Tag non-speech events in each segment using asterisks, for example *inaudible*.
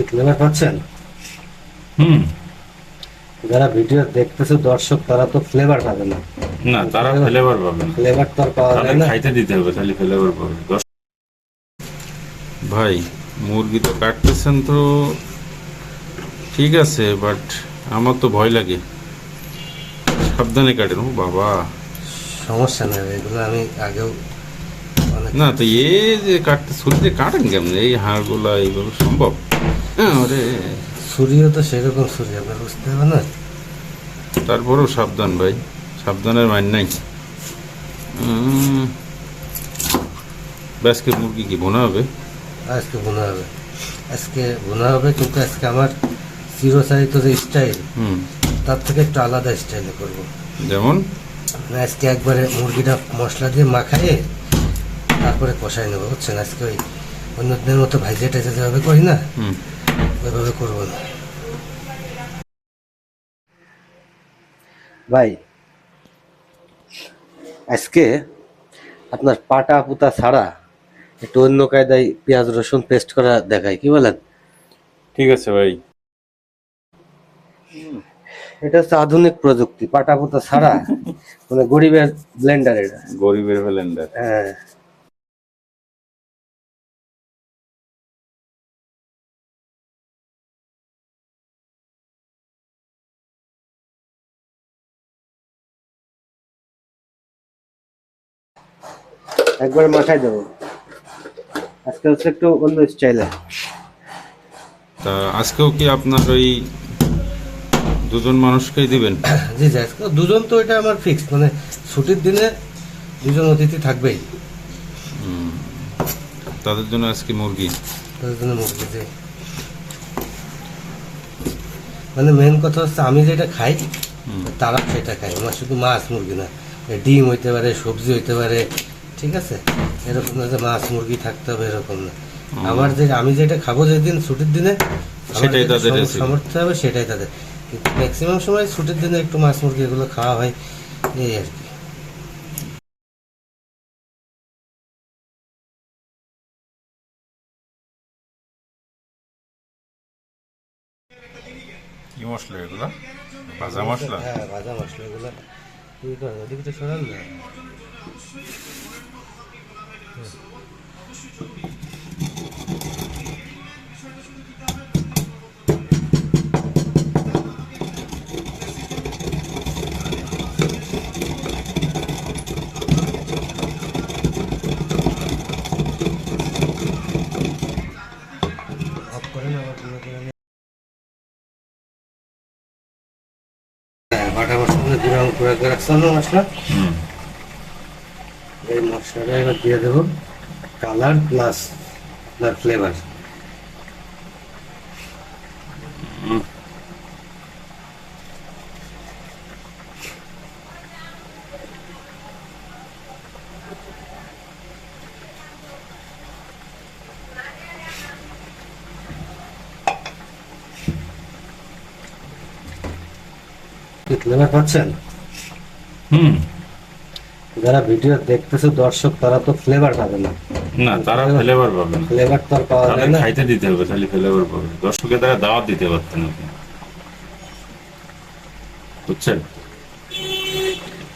কি ফ্লেভার পাচ্ছেন হুম। যারা ভিডিও দেখতেছে দর্শক তারা তো ফ্লেভার পাবে না। না তারা ফ্লেভার পাবে না। ফ্লেভার তো পাওয়া যায় না। খাইতে দিতে হবে তাহলে ফ্লেভার পাবে। ভাই মুরগি তো কাটতেছেন তো ঠিক আছে বাট আমার তো ভয় লাগে। সাবধানে কাটেন ও বাবা। সমস্যা নেই এগুলো আমি আগেও না তো এ যে কাটতে ছুরিতে কাটেন কেমন? এই হাড়গুলা এইগুলো সম্ভব? হ্যাঁ, ওরে। ছুরিও তো সেরকম আপনার বুঝতে হবে না? তারপরেও সাবধান ভাই সাবধানের মাইন নাই। ব্যাসকে মুরগি কি বোনা হবে? আজকে বোনা হবে। আজকে বোনা হবে কিন্তু আজকে আমার চিরচারিত যে স্টাইল হুম। তার থেকে একটু আলাদা স্টাইলে করব। যেমন? মানে আজকে একবারে মুরগিটা মশলা দিয়ে মাখায়ে তারপরে কষাই নেব বুঝছেন? আজকে ওই অন্য দিনের মতো ভাইজে টাইজে যেভাবে করি না হুম। ওইভাবে করব না। ভাই আজকে আপনার পাটা পুতা ছাড়া একটু অন্য কায়দায় পেঁয়াজ রসুন পেস্ট করা দেখায় কি বলেন? ঠিক আছে ভাই। এটা হচ্ছে আধুনিক প্রযুক্তি পাটা পুতা ছাড়া মানে গরিবের ব্লেন্ডার এটা। গরিবের ভ্যালেন্ডার হ্যাঁ। একবার মাথায় দেবো। আজকে হচ্ছে একটু অন্য স্টাইলে। তা আজকেও কি আপনার ওই দুজন মানুষকেই দিবেন? *coughs* জি জি আজকে দুজন তো এটা আমার ফিক্স মানে ছুটির দিনে দুজন অতিথি থাকবেই। তাদের জন্য আজকে মুরগি? তাদের জন্য মুরগি জি। মানে মেন কথা হচ্ছে আমি যেটা খাই। তারা সেটা খায়। আমার শুধু মাছ মুরগি না ডিম হইতে পারে সবজি হইতে পারে ঠিক আছে? এরকম না যে মাছ মুরগি থাকতে হবে এরকম না। আমার যে আমি যেটা খাব যেদিন ছুটির দিনে সেটাই তাদের সামর্থ্য হবে সেটাই তাদের। কিন্তু ম্যাক্সিমাম সময় ছুটির দিনে একটু মাছ মুরগি এগুলো খাওয়া হয় এই আর কি। কি মশলা এগুলো? ভাজা মশলা? হ্যাঁ ভাজা মশলা এগুলো। কি করেন ওদিকে তো সরান না। অফ করেন আবার পুরো করে মশলা গুঁড়া গুঁড়া করে রাখছিলাম না মশলা। হুম। এই মশলাটা এবার দিয়ে দেবো। কালার প্লাস আপনার ফ্লেভার ফ্লেভার পাচ্ছেন হুম। যারা ভিডিও দেখতেছে দর্শক তারা তো ফ্লেভার পাবে না। না তারা ফ্লেভার পাবে না। ফ্লেভার তো পাওয়া যায় না। খাইতে দিতে হবে তাহলে ফ্লেভার পাবে। দর্শকের দ্বারা দাওয়াত দিতে পারতেন আপনি। বুঝছেন?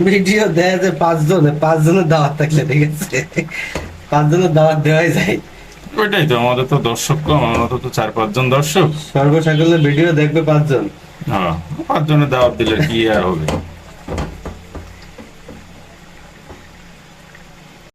ভিডিও দেয় যে পাঁচজনে পাঁচজনের দাওয়াত থাকলে ঠিক আছে। পাঁচজনের দাওয়াত দেওয়াই যায়। ওইটাই তো আমাদের তো দর্শক কম আমরা তো চার পাঁচজন দর্শক। সর্বসাকল্যে ভিডিও দেখবে পাঁচজন। হ্যাঁ পাঁচজনের দাওয়াত দিলে কি আর হবে?